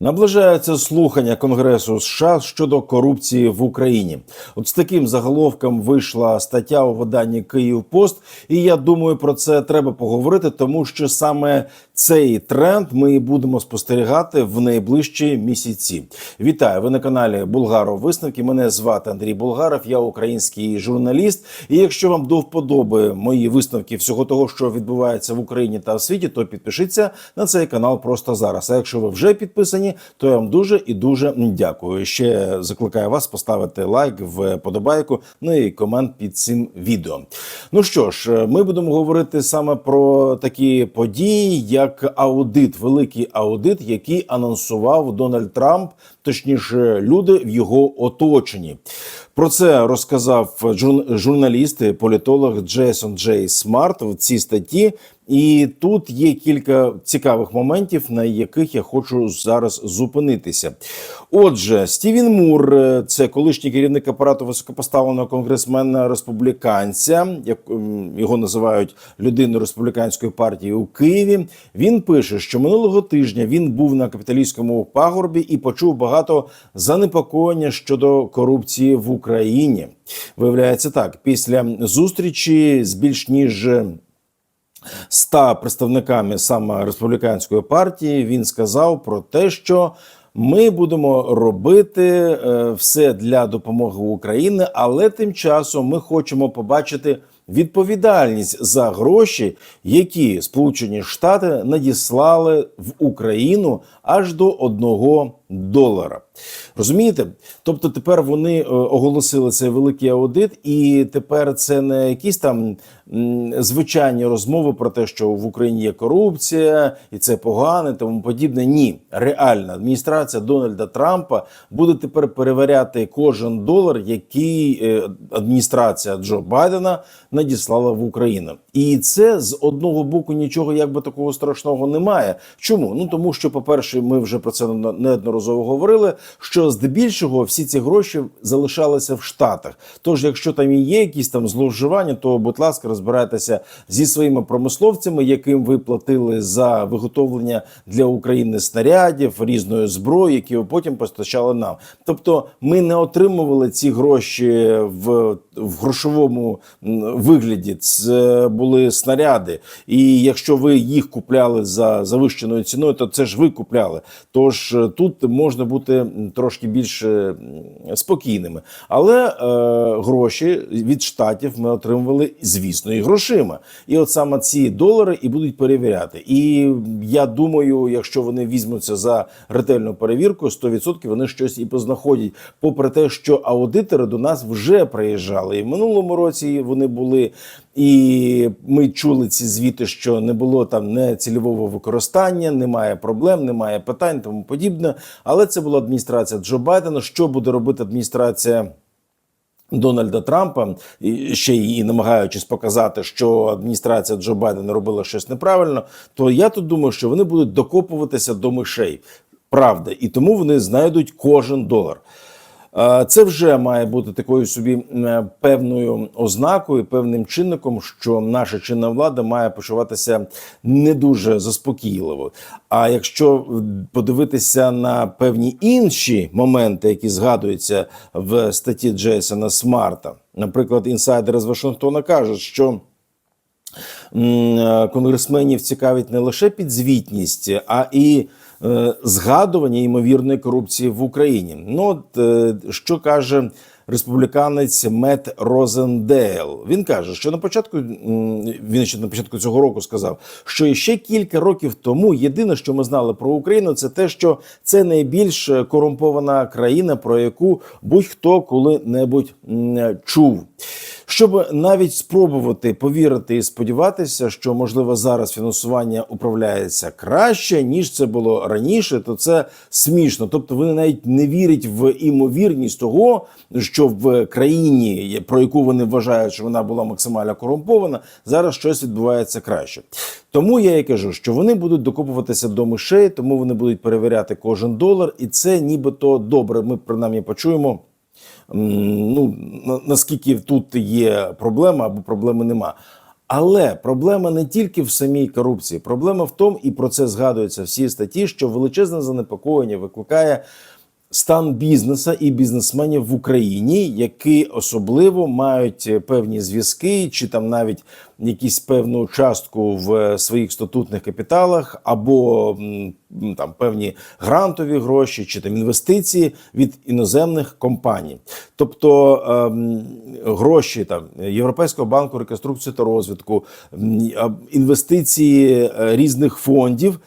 Наближаються слухання Конгресу США щодо корупції в Україні. От з таким заголовком вийшла стаття у виданні Київ Пост, і я думаю, про це треба поговорити, тому що саме цей тренд ми і будемо спостерігати в найближчі місяці. Вітаю! Ви на каналі Булгаров Висновки. Мене звати Андрій Булгаров, я український журналіст. І якщо вам до вподоби мої висновки всього того, що відбувається в Україні та в світі, то підпишіться на цей канал просто зараз. А якщо ви вже підписані, то я вам дуже і дуже дякую. Ще закликаю вас поставити лайк, вподобайку, ну і комент під цим відео. Ну що ж, ми будемо говорити саме про такі події, як аудит, великий аудит, який анонсував Дональд Трамп, точніше, люди в його оточенні. Про це розказав жур- журналіст, і політолог Джейсон Джей Смарт в цій статті. І тут є кілька цікавих моментів, на яких я хочу зараз зупинитися. Отже, Стівен Мур, е, це колишній керівник апарату високопоставленого конгресмена республіканця, як його називають людиною республіканської партії у Києві. Він пише, що минулого тижня він був на капіталійському пагорбі і почув багато занепокоєння щодо корупції в Україні. Виявляється так, після зустрічі з більш ніж 100 представниками саме республіканської партії він сказав про те, що ми будемо робити е, все для допомоги Україні, але тим часом ми хочемо побачити відповідальність за гроші, які Сполучені Штати надіслали в Україну аж до одного долара. Розумієте? Тобто тепер вони е, оголосили цей великий аудит, і тепер це не якісь там звичайні розмови про те, що в Україні є корупція, і це погано, і тому подібне. Ні, реальна адміністрація Дональда Трампа буде тепер перевіряти кожен долар, який е, адміністрація Джо Байдена надіслала в Україну. І це з одного боку нічого якби такого страшного немає. Чому? Ну тому що, по-перше, ми вже про це неодноразово говорили. Що здебільшого всі ці гроші залишалися в Штатах. Тож, якщо там і є якісь там зловживання, то будь ласка, розбирайтеся зі своїми промисловцями, яким ви платили за виготовлення для України снарядів різної зброї, які ви потім постачали нам. Тобто, ми не отримували ці гроші в, в грошовому вигляді. Це були снаряди. І якщо ви їх купляли за завищеною ціною, то це ж ви купляли. Тож е, тут можна бути м, трошки більш е, спокійними. Але е, гроші від штатів ми отримували, звісно, і грошима. І от саме ці долари і будуть перевіряти. І я думаю, якщо вони візьмуться за ретельну перевірку, 100% вони щось і познаходять. Попри те, що аудитори до нас вже приїжджали. І в минулому році вони були. І ми чули ці звіти, що не було там нецільового використання, немає проблем, немає питань, тому подібне. Але це була адміністрація Джо Байдена. Що буде робити адміністрація? Дональда Трампа ще й намагаючись показати, що адміністрація Джо Байдена робила щось неправильно, то я тут думаю, що вони будуть докопуватися до мишей. Правда, і тому вони знайдуть кожен долар. Е, Це вже має бути такою собі е, певною ознакою, певним чинником, що наша чинна влада має почуватися не дуже заспокійливо. А якщо подивитися на певні інші моменти, які згадуються в статті Джейсона Смарта, наприклад, інсайдери з Вашингтона кажуть, що е, конгресменів цікавить не лише підзвітність, а і е, згадування ймовірної корупції в Україні. Ну от е, що каже республіканець Мет Розендейл? Він каже, що на початку він ще на початку цього року сказав, що ще кілька років тому єдине, що ми знали про Україну, це те, що це найбільш корумпована країна, про яку будь-хто коли-небудь чув. Щоб навіть спробувати повірити і сподіватися, що можливо зараз фінансування управляється краще ніж це було раніше, то це смішно. Тобто вони навіть не вірять в імовірність того, що в країні, про яку вони вважають, що вона була максимально корумпована, зараз щось відбувається краще. Тому я і кажу, що вони будуть докопуватися до мишей, тому вони будуть перевіряти кожен долар, і це нібито добре. Ми принаймні почуємо. Ну наскільки тут є проблема або проблеми нема. Але проблема не тільки в самій корупції, проблема в тому, і про це згадуються всі статті, що величезне занепокоєння викликає стан бізнеса і бізнесменів в Україні, які особливо мають певні зв'язки, чи там навіть якісь певну частку в своїх статутних капіталах, або там певні грантові гроші, чи там інвестиції від іноземних компаній. Тобто ем, гроші там Європейського банку реконструкції та розвитку, інвестиції е, різних фондів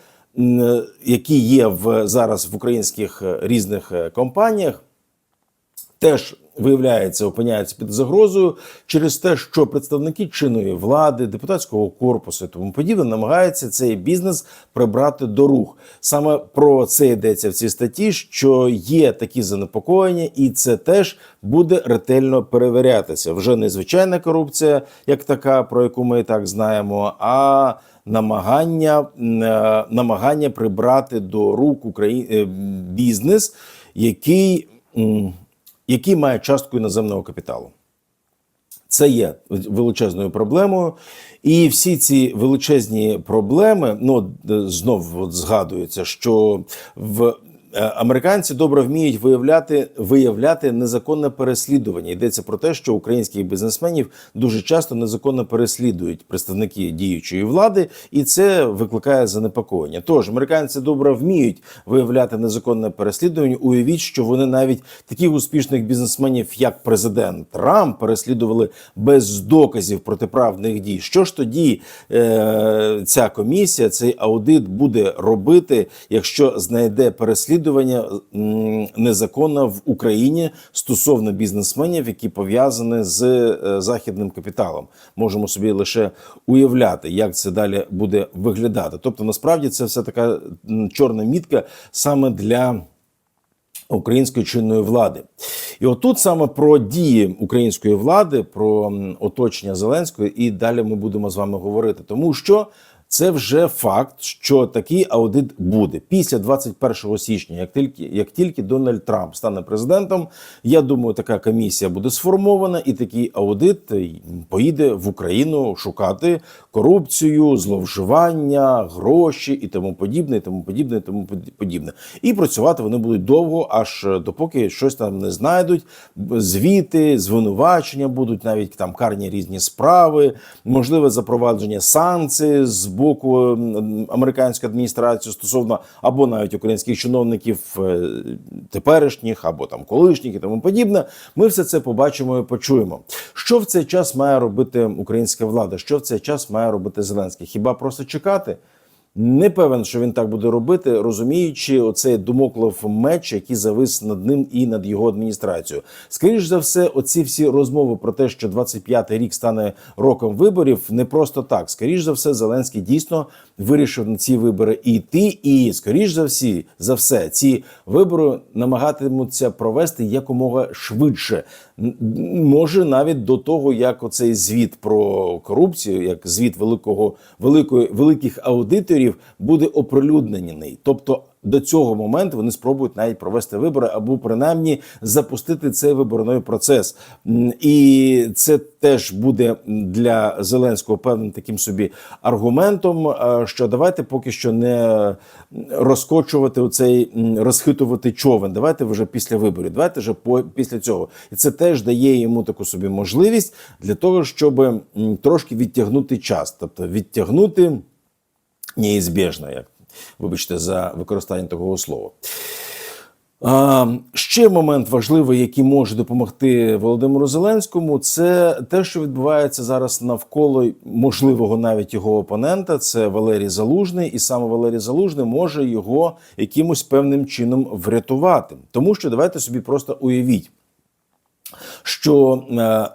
які є в зараз в українських е, різних е, компаніях, теж виявляється, опиняються під загрозою через те, що представники чинної влади, депутатського корпусу тому подібне намагаються цей бізнес прибрати до рух. Саме про це йдеться в цій статті, що є такі занепокоєння, і це теж буде ретельно перевірятися. Вже не звичайна корупція, як така, про яку ми і так знаємо, а намагання, е, намагання прибрати до рук Украї... е, бізнес, який, який має частку іноземного капіталу. Це є величезною проблемою, і всі ці величезні проблеми, ну е, знов згадується, що в американці добре вміють виявляти виявляти незаконне переслідування. Йдеться про те, що українських бізнесменів дуже часто незаконно переслідують представники діючої влади, і це викликає занепокоєння. Тож американці добре вміють виявляти незаконне переслідування. Уявіть, що вони навіть таких успішних бізнесменів, як президент Трамп, переслідували без доказів протиправних дій. Що ж тоді е, ця комісія, цей аудит буде робити, якщо знайде переслідування м, незаконно в Україні стосовно бізнесменів, які пов'язані з е, західним капіталом? Можемо собі лише уявляти, як це далі буде виглядати. Тобто, насправді це все така чорна мітка саме для української чинної влади. І отут саме про дії української влади, про оточення Зеленського, і далі ми будемо з вами говорити, тому що. Це вже факт, що такий аудит буде після 21 січня. Як тільки як тільки Дональд Трамп стане президентом, я думаю, така комісія буде сформована, і такий аудит е, поїде в Україну шукати корупцію, зловживання, гроші і тому подібне, і тому подібне, і тому подібне. І працювати вони будуть довго, аж е, допоки щось там не знайдуть. Звіти, звинувачення будуть навіть там карні різні справи, можливе запровадження санкцій з боку американської адміністрації стосовно або навіть українських чиновників е, теперішніх, або там колишніх і тому подібне. Ми все це побачимо і почуємо. Що в цей час має робити українська влада? Що в цей час має робити Зеленський? Хіба просто чекати? Не певен, що він так буде робити, розуміючи оцей домоклов меч, який завис над ним і над його адміністрацією. Скоріше за все, оці всі розмови про те, що 25-й рік стане роком виборів, не просто так. Скоріш за все, Зеленський дійсно вирішив на ці вибори йти, і скоріш за всі за все, ці вибори намагатимуться провести якомога швидше. Може навіть до того, як оцей звіт про корупцію, як звіт великого великої великих аудиторів буде оприлюднений. Тобто до цього моменту вони спробують навіть провести вибори або принаймні запустити цей виборний процес. І це теж буде для Зеленського певним таким собі аргументом, е, що давайте поки що не розкочувати оцей розхитувати човен. Давайте вже після виборів. Давайте вже по після цього. І це теж дає йому таку собі можливість для того, щоб трошки відтягнути час, тобто відтягнути неізбіжно, як вибачте за використання такого слова. А, ще момент важливий, який може допомогти Володимиру Зеленському, це те, що відбувається зараз навколо можливого навіть його опонента. Це Валерій Залужний, і саме Валерій Залужний може його якимось певним чином врятувати. Тому що давайте собі просто уявіть, що е,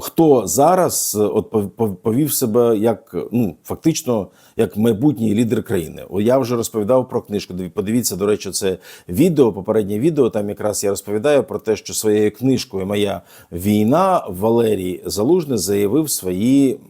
хто зараз е, от пов- пов- повів себе як ну фактично як майбутній лідер країни. О, я вже розповідав про книжку. Подивіться, до речі, це відео, попереднє відео. Там якраз я розповідаю про те, що своєю книжкою Моя війна Валерій Залужний заявив свої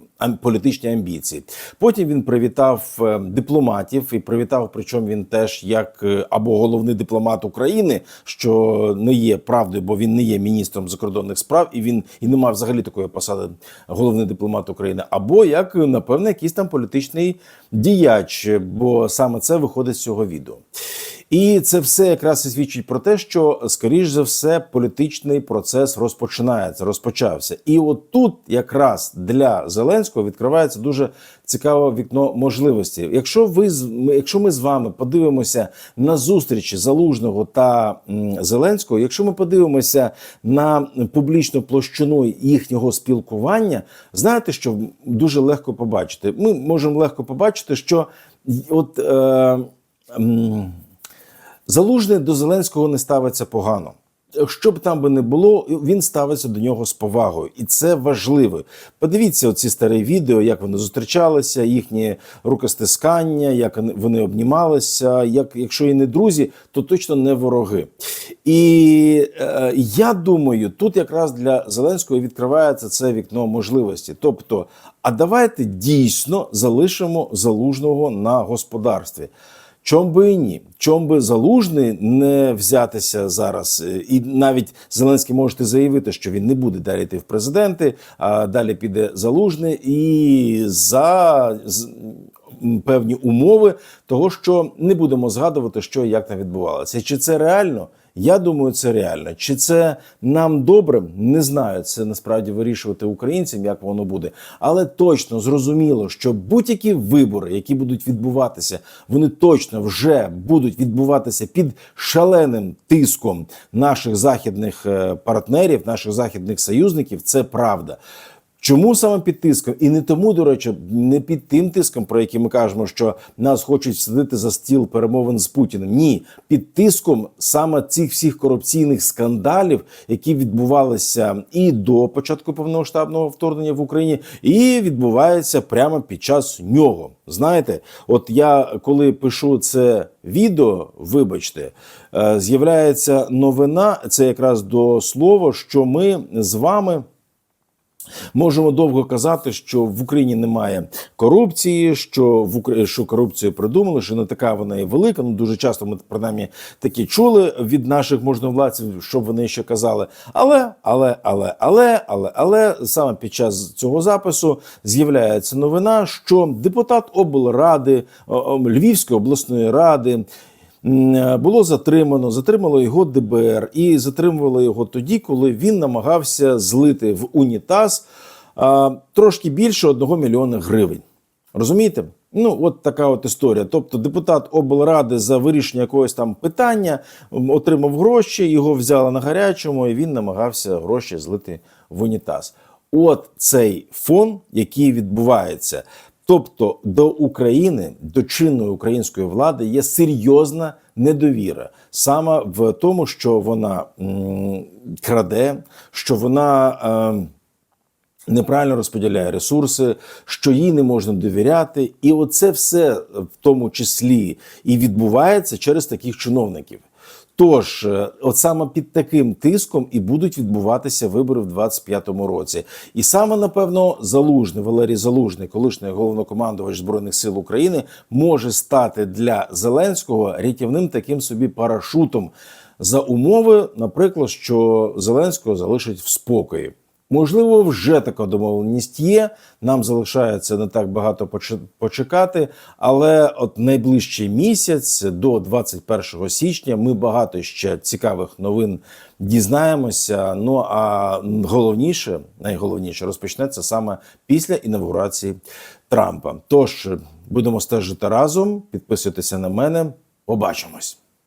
політичні амбіції. Потім він привітав е, дипломатів і привітав, причому він теж як е, або головний дипломат України, що не є правдою, бо він не є міністром закордонних справ, і він і не мав взагалі такої посади головний дипломат України, або як напевне якийсь там політичний діяч, бо саме це виходить з цього відео. І це все якраз і свідчить про те, що скоріш за все політичний процес розпочинається, розпочався. І от тут якраз для Зеленського відкривається дуже цікаве вікно можливості. Якщо ви якщо ми з вами подивимося на зустрічі Залужного та Зеленського, якщо ми подивимося на публічну площину їхнього спілкування, знаєте, що дуже легко побачити. Ми можемо легко побачити, що от. Е, Залужний до Зеленського не ставиться погано. Що б там би не було, він ставиться до нього з повагою, і це важливо. Подивіться оці старі відео, як вони зустрічалися, їхні рукостискання, як вони- обнімалися. Як якщо і не друзі, то точно не вороги. І е, я думаю, тут якраз для Зеленського відкривається це вікно можливості. Тобто, а давайте дійсно залишимо залужного на господарстві. Чом би і ні, чом би залужний не взятися зараз, Е, і навіть Зеленський можете заявити, що він не буде далі йти в президенти, а далі піде залужний і за певні умови того, що не будемо згадувати, що і як там відбувалося. Чи це реально? Я думаю, це реально. Чи це нам добре? Не знаю. Це насправді вирішувати українцям, як воно буде. Але точно зрозуміло, що будь-які вибори, які будуть відбуватися, вони точно вже будуть відбуватися під шаленим тиском наших західних е, партнерів, наших західних союзників. Це правда. Чому саме під тиском? І не тому, до речі, не під тим тиском, про який ми кажемо, що нас хочуть всадити за стіл перемовин з Путіним. Ні, під тиском саме цих всіх корупційних скандалів, які відбувалися і до початку повномасштабного вторгнення в Україні, і відбуваються прямо під час нього. Знаєте, от я коли пишу це відео, вибачте, е, з'являється новина. Це якраз до слова, що ми з вами. Можемо довго казати, що в Україні немає корупції, що в Укра... що корупцію придумали, що не така вона і велика. Ну дуже часто ми принаймні такі чули від наших можновладців, що вони ще казали. Але, але, але, але, але, але саме під час цього запису з'являється новина, що депутат облради Львівської обласної ради. Було затримано, затримало його ДБР і затримувало його тоді, коли він намагався злити в унітаз трошки більше одного мільйона гривень. Розумієте? Ну, от така от історія. Тобто, депутат облради за вирішення якогось там питання отримав гроші, його взяли на гарячому, і він намагався гроші злити в унітаз. От цей фон, який відбувається. Тобто до України, до чинної української влади є серйозна недовіра саме в тому, що вона м, краде, що вона. Е, неправильно розподіляє ресурси, що їй не можна довіряти, і оце все в тому числі і відбувається через таких чиновників. Тож, е, от саме під таким тиском і будуть відбуватися вибори в 25-му році. І саме напевно залужний Валерій Залужний, колишній головнокомандувач збройних сил України, може стати для Зеленського рятівним таким собі парашутом за умови, наприклад, що Зеленського залишить в спокої. Можливо, вже така домовленість є. Нам залишається не так багато поче- почекати, але от найближчий місяць до 21 січня ми багато ще цікавих новин дізнаємося. Ну а головніше, найголовніше розпочнеться саме після інавгурації Трампа. Тож будемо стежити разом. Підписуйтеся на мене. Побачимось.